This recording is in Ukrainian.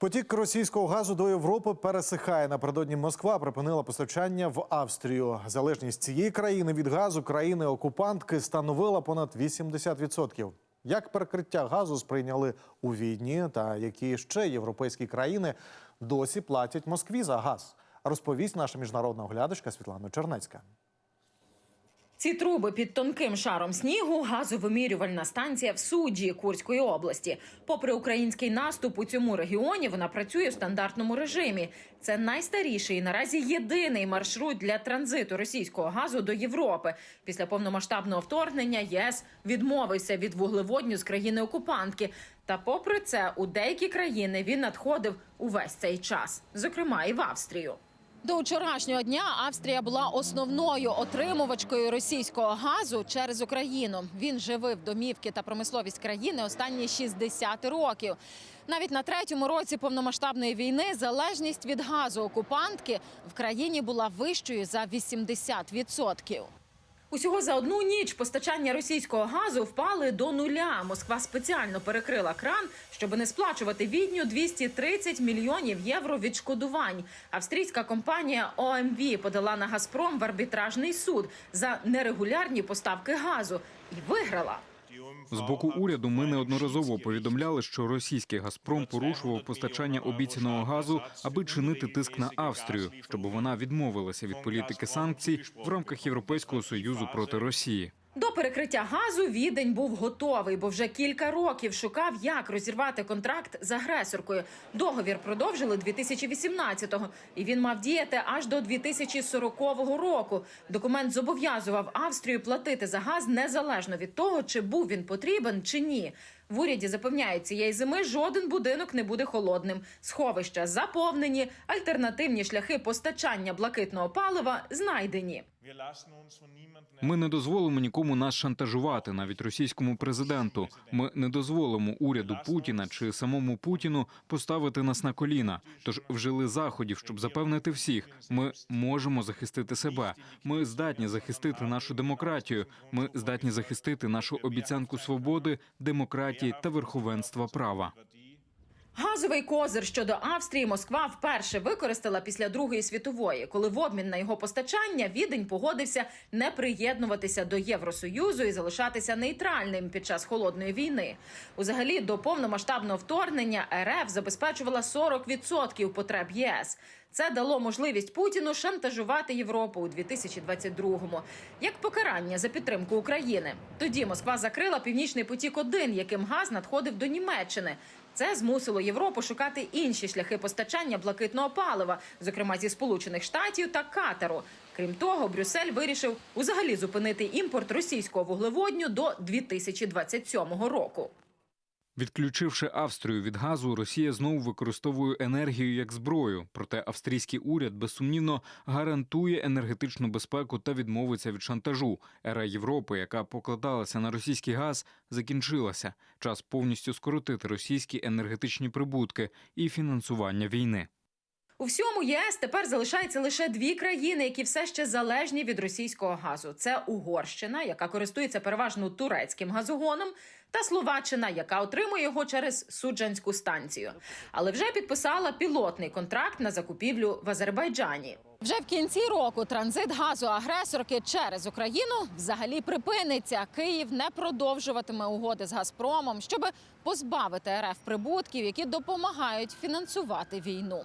Потік російського газу до Європи пересихає. Напередодні Москва припинила постачання в Австрію. Залежність цієї країни від газу країни-окупантки становила понад 80%. Як перекриття газу сприйняли у Відні та які ще європейські країни досі платять Москві за газ? Розповість наша міжнародна оглядачка Світлана Чернецька. Ці труби під тонким шаром снігу газовимірювальна станція в суджі Курської області. Попри український наступ у цьому регіоні, вона працює в стандартному режимі. Це найстаріший і наразі єдиний маршрут для транзиту російського газу до Європи. Після повномасштабного вторгнення ЄС відмовився від вуглеводню з країни окупантки. Та, попри це, у деякі країни він надходив увесь цей час, зокрема і в Австрію. До вчорашнього дня Австрія була основною отримувачкою російського газу через Україну. Він живив домівки та промисловість країни останні 60 років. Навіть на третьому році повномасштабної війни залежність від газу окупантки в країні була вищою за 80%. Усього за одну ніч постачання російського газу впали до нуля. Москва спеціально перекрила кран, щоб не сплачувати відню 230 мільйонів євро відшкодувань. Австрійська компанія ОМВ подала на Газпром в арбітражний суд за нерегулярні поставки газу і виграла. З боку уряду ми неодноразово повідомляли, що російський Газпром порушував постачання обіцяного газу, аби чинити тиск на Австрію, щоб вона відмовилася від політики санкцій в рамках Європейського союзу проти Росії. До перекриття газу відень був готовий, бо вже кілька років шукав, як розірвати контракт з агресоркою. Договір продовжили 2018-го, і він мав діяти аж до 2040 року. Документ зобов'язував Австрію платити за газ незалежно від того, чи був він потрібен чи ні. В уряді запевняють, цієї зими жоден будинок не буде холодним. Сховища заповнені, альтернативні шляхи постачання блакитного палива знайдені. Ми не дозволимо нікому нас шантажувати, навіть російському президенту. Ми не дозволимо уряду Путіна чи самому Путіну поставити нас на коліна. Тож вжили заходів, щоб запевнити всіх. Ми можемо захистити себе. Ми здатні захистити нашу демократію. Ми здатні захистити нашу обіцянку свободи, демократії та верховенства права. Газовий козир щодо Австрії Москва вперше використала після Другої світової, коли в обмін на його постачання відень погодився не приєднуватися до Євросоюзу і залишатися нейтральним під час холодної війни. Узагалі до повномасштабного вторгнення РФ забезпечувала 40% потреб ЄС. Це дало можливість Путіну шантажувати Європу у 2022-му як покарання за підтримку України. Тоді Москва закрила північний потік 1 яким газ надходив до Німеччини. Це змусило Європу шукати інші шляхи постачання блакитного палива, зокрема зі Сполучених Штатів та Катару. Крім того, Брюссель вирішив узагалі зупинити імпорт російського вуглеводню до 2027 року. Відключивши Австрію від газу, Росія знову використовує енергію як зброю. Проте австрійський уряд безсумнівно гарантує енергетичну безпеку та відмовиться від шантажу. Ера Європи, яка покладалася на російський газ, закінчилася. Час повністю скоротити російські енергетичні прибутки і фінансування війни. У всьому ЄС тепер залишається лише дві країни, які все ще залежні від російського газу: це Угорщина, яка користується переважно турецьким газогоном, та Словаччина, яка отримує його через суджанську станцію. Але вже підписала пілотний контракт на закупівлю в Азербайджані. Вже в кінці року транзит газу агресорки через Україну взагалі припиниться. Київ не продовжуватиме угоди з Газпромом, щоб позбавити РФ прибутків, які допомагають фінансувати війну.